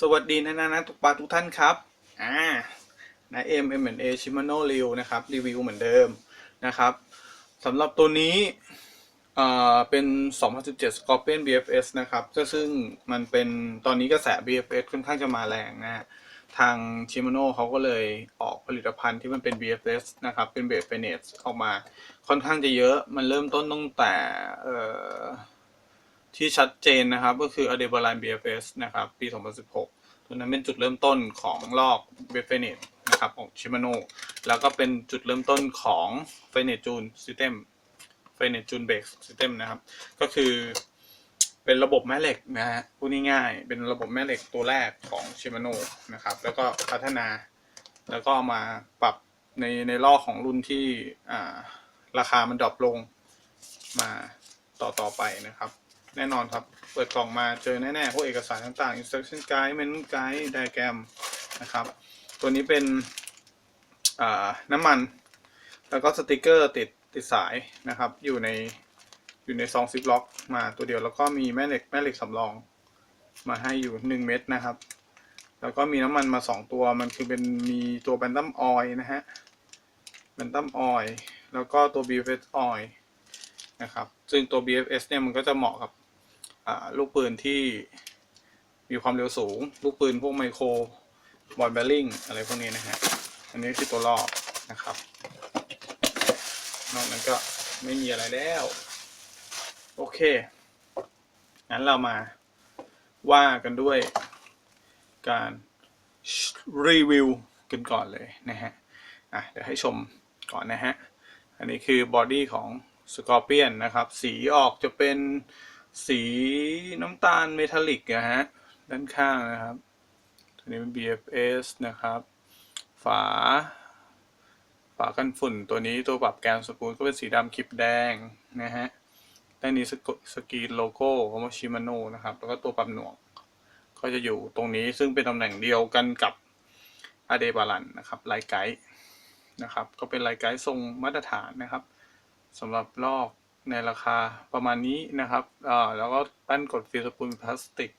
สวัสดีนะนะนะตุกปลาทุกท่านครับ อ่านะเอ็มเอ็มเอชิมโนริวนะครับ รีวิวเหมือนเดิมนะครับสำหรับตัวนี้อ่าเป็น 2017 Scorpion BFS นะครับก็ซึ่งมันเป็นตอนนี้กระแส BFS ค่อนข้างจะมาแรงนะทางชิมโนเขาก็เลยออกผลิตภัณฑ์ที่มันเป็น BFS นะครับ เป็นเบสเฟเนสออกมาค่อนข้างจะเยอะ มันเริ่มต้นตั้งแต่เอ่อ ที่ชัดเจนนะครับก็คือ a d e b a l a n BFS นะครับ ปี 2016 ตัวนั้นเป็นจุดเริ่มต้นของลอก b f e n e t นะครับของ Shimano แล้วก็เป็นจุดเริ่มต้นของ f e n e t June System f e n e t June Base System นะครับ ก็คือเป็นระบบแม่เหล็กนะฮะพูดง่ายๆเป็นระบบแม่เหล็กตัวแรกของ Shimano นะครับ แล้วก็พัฒนาแล้วก็มาปรับในในลอกของรุ่นที่อ่าราคามันดรอปลงมาต่อต่อไปนะครับ แน่นอนครับ เปิดกล่องมาเจอแน่ๆพวกเอกสารต่างๆ instruction guide menu guide diagram นะครับ ตัวนี้เป็นน้ำมัน แล้วก็สติกเกอร์ติดติดสายนะครับ อยู่ในอยู่ในซองซิปล็อกมาตัวเดียวแล้วก็มีแม่เหล็กแม่เหล็กสำรองมาให้อยู่หนึ่งเม็ดนะครับ แล้วก็มีน้ำมันมาสองตัวมันคือเป็นมีตัวแบนตัมออยนะฮะแบนตัมออยแล้วก็ตัว BFS oil นะครับ ซึ่งตัว BFS เนี่ยมันก็จะเหมาะกับ ลูกปืนที่มีความเร็วสูง ลูกปืนพวกไมโครบอลเบลลิงอะไรพวกนี้นะฮะ อันนี้คือตัวลอกนะครับ นอกนั้นก็ไม่มีอะไรแล้ว โอเค งั้นเรามาว่ากันด้วยการรีวิวกันก่อนเลยนะฮะ อะ เดี๋ยวให้ชมก่อนนะฮะ อันนี้คือบอดี้ของ Scorpion นะครับ สีออกจะเป็น สีน้ำตาลเมทัลลิกนะฮะ ด้านข้างนะครับ ตัวนี้เป็น BFS นะครับ ฝา ฝากันฝุ่นตัวนี้ตัวปรับแกนสปูลก็เป็นสีดำคลิปแดงนะฮะ ด้านนี้สกสกรีนโลโก้ของชิมาโนนะครับ แล้วก็ตัวปรับหน่วง ก็จะอยู่ตรงนี้ซึ่งเป็นตำแหน่งเดียวกันกับอเดบาลันนะครับไลไกด์นะครับ ก็เป็นไลไกด์ทรงมาตรฐานนะครับสำหรับลอก ในราคาประมาณนี้นะครับอ่าแล้วก็ปั้นกดฟิลสปูลพลาสติก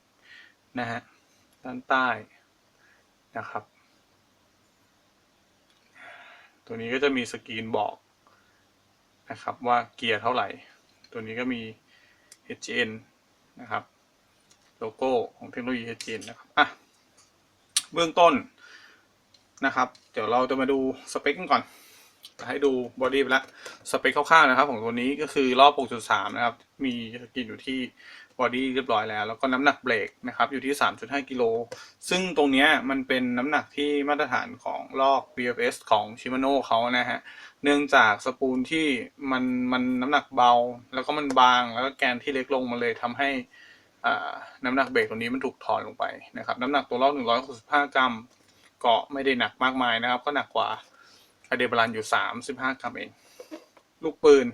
นะฮะด้านใต้นะครับ ตัวนี้ก็จะมีสกรีนบอกนะครับว่าเกียร์เท่าไหร่ ตัวนี้ก็มี HGN นะครับโลโก้ของเทคโนโลยี HGN นะครับอะเบื้องต้นนะครับ เดี๋ยวเราจะมาดูสเปคกันก่อน ให้ดูบอดี้ไปแล้วสเปคคร่าวๆนะครับ ของตัวนี้ก็คือรอบ 6.3 นะครับ มีกรีนอยู่ที่บอดี้เรียบร้อยแล้ว แล้วก็น้ำหนักเบรกนะครับ อยู่ที่ 3.5 กิโล ซึ่งตรงนี้มันเป็นน้ำหนักที่มาตรฐานของลอก BFS ของ Shimano เขานะฮะ เนื่องจากสปูลที่มันมันน้ำหนักเบา แล้วก็มันบาง แล้วก็แกนที่เล็กลงมาเลยทำให้น้ำหนักเบรกตรงนี้มันถูกถอนลงไปนะครับ น้ำหนักตัวลอก 165 กรัม ก็ไม่ได้หนักมากมายนะครับ ก็หนักกว่า เดบาลันอยู่35กรัมเอง ลูกปืน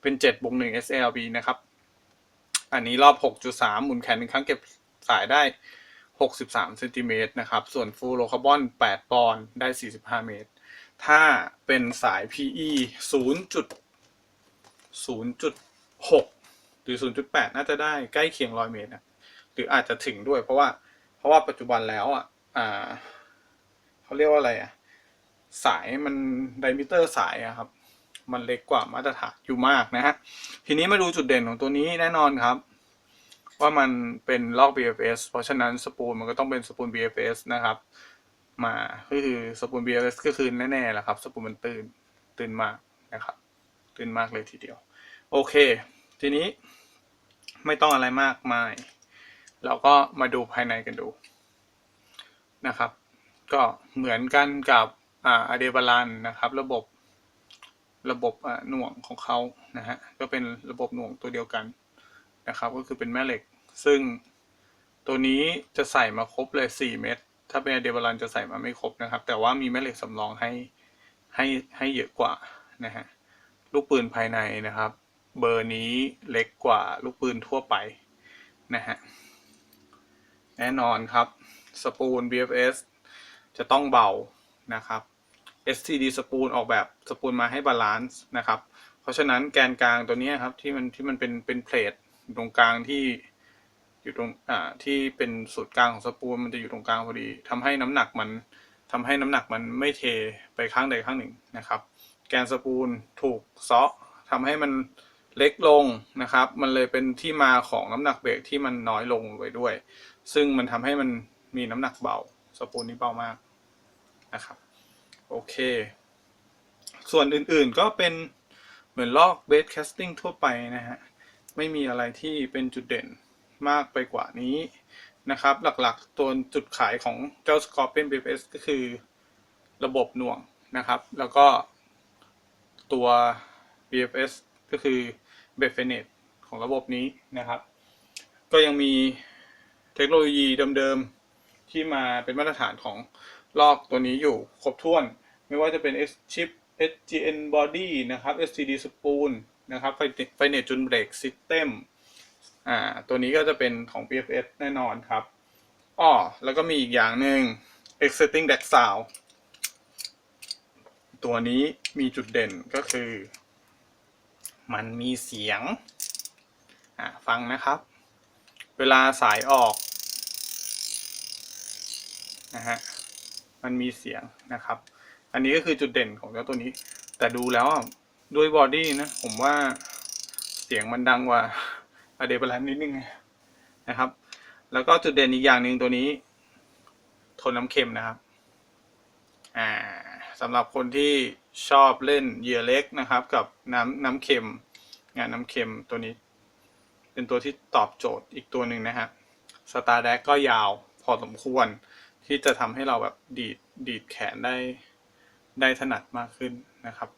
เป็น7บวก1 SLB นะครับ อันนี้รอบ6.3หมุนแขนหนึ่งครั้งเก็บสายได้63เซนติเมตรนะครับ ส่วนฟูลโลคาร์บอน8ปอนด์ได้45เมตร ถ้าเป็นสาย PE 0.0.6หรือ0.8น่าจะได้ใกล้เคียง100เมตรนะหรืออาจจะถึงด้วยเพราะว่า เพราะว่าปัจจุบันแล้วอะอ่าเขาเรียกว่าอะไรอะ สายมันไดมิเตอร์สายอะครับ มันเล็กกว่ามาตรฐานอยู่มากนะฮะ ทีนี้มาดูจุดเด่นของตัวนี้แน่นอนครับ ว่ามันเป็นลอก BFS เพราะฉะนั้นสปูลมันก็ต้องเป็นสปูล BFS นะครับ มาก็คือสปูล BFS ก็คือแน่ๆแหละครับสปูลมันตื่นตื่นมากนะครับ ตื่นมากเลยทีเดียว โอเค ทีนี้ไม่ต้องอะไรมากมาย เราก็มาดูภายในกันดูนะครับ ก็เหมือนกันกับ อ่าอเดบาลันนะครับ ระบบระบบอ่าหน่วงของเขานะฮะก็เป็นระบบหน่วงตัวเดียวกันนะครับ ก็คือเป็นแม่เหล็ก ซึ่งตัวนี้จะใส่มาครบเลย 4 เม็ดถ้าเป็นเดบาลันจะใส่มาไม่ครบนะครับ แต่ว่ามีแม่เหล็กสำรองให้ให้ให้เยอะกว่านะฮะลูกปืนภายในนะครับ เบอร์นี้เล็กกว่าลูกปืนทั่วไปนะฮะแน่นอนครับ สปูล BFS จะต้องเบา นะครับ STD สปูลออกแบบสปูลมาให้บาลานซ์นะครับ เพราะฉะนั้นแกนกลางตัวนี้ครับที่มันที่มันเป็นเป็นเพลทตรงกลางที่อยู่ตรงอ่าที่เป็นศูนย์กลางของสปูลมันจะอยู่ตรงกลางพอดีทำให้น้ำหนักมันทำให้น้ำหนักมันไม่เทไปข้างใดข้างหนึ่งนะครับ แกนสปูลถูกเซาะทำให้มันเล็กลงนะครับ มันเลยเป็นที่มาของน้ำหนักเบรกที่มันน้อยลงไปด้วย ซึ่งมันทำให้มันมีน้ำหนักเบาสปูลนี้เบามาก นะครับ โอเค ส่วนอื่นๆก็เป็นเหมือนลอกเบสแคสติ้งทั่วไปนะฮะ ไม่มีอะไรที่เป็นจุดเด่นมากไปกว่านี้นะครับ หลักๆ ตัวจุดขายของเจ้า Scorpion BFS ก็คือระบบหน่วงนะครับ แล้วก็ตัว BFS ก็คือ b e f i n e t ของระบบนี้นะครับ ก็ยังมีเทคโนโลยีเดิมๆ ที่มาเป็นมาตรฐานของ ลอกตัวนี้อยู่ครบถ้วน ไม่ว่าจะเป็น S chip SGN body นะครับ STD spool นะครับ Finet Jun Brake System อ่าตัวนี้ก็จะเป็นของ PFS แน่นอนครับอ้อแล้วก็มีอีกอย่างหนึ่ง Exciting Deck Sound ตัวนี้มีจุดเด่นก็คือ มันมีเสียงอ่าฟังนะครับ เวลาสายออกนะฮะ มันมีเสียงนะครับ อันนี้ก็คือจุดเด่นของเจ้าตัวนี้ แต่ดูแล้วด้วยบอดี้นะผมว่าเสียงมันดังกว่าอเดบลันนิดนึงนะครับ แล้วก็จุดเด่นอีกอย่างหนึ่งตัวนี้ ทนน้ำเค็มนะครับอ่าสำหรับคนที่ชอบเล่นเหยื่อเล็กนะครับ กับน้ำน้ำเค็ม งานน้ำเค็มตัวนี้ เป็นตัวที่ตอบโจทย์อีกตัวหนึ่งนะฮะสตาร์แดกก็ยาวพอสมควร ที่จะทำให้เราแบบดีดดีดแขนได้ได้ถนัดมากขึ้นนะครับ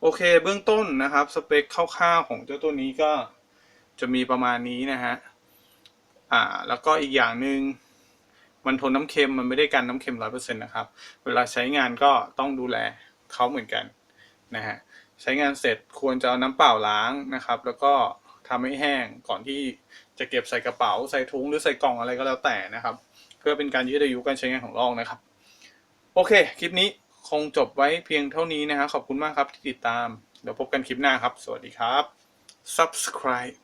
โอเคเบื้องต้นนะครับ สเปคคร่าวๆของเจ้าตัวนี้ก็จะมีประมาณนี้นะฮะอ่าแล้วก็อีกอย่างหนึ่งมันทนน้ำเค็มมันไม่ได้กันน้ำเค็มร้อยเปอร์เซ็นต์นะครับ เวลาใช้งานก็ต้องดูแลเขาเหมือนกันนะฮะใช้งานเสร็จควรจะเอาน้ำเปล่าล้างนะครับ แล้วก็ทำให้แห้งก่อนที่จะเก็บใส่กระเป๋าใส่ถุงหรือใส่กล่องอะไรก็แล้วแต่นะครับ เพื่อเป็นการยืดอายุการใช้งานของลอกนะครับ โอเค คลิปนี้คงจบไว้เพียงเท่านี้นะครับขอบคุณมากครับที่ติดตาม เดี๋ยวพบกันคลิปหน้าครับ สวัสดีครับ subscribe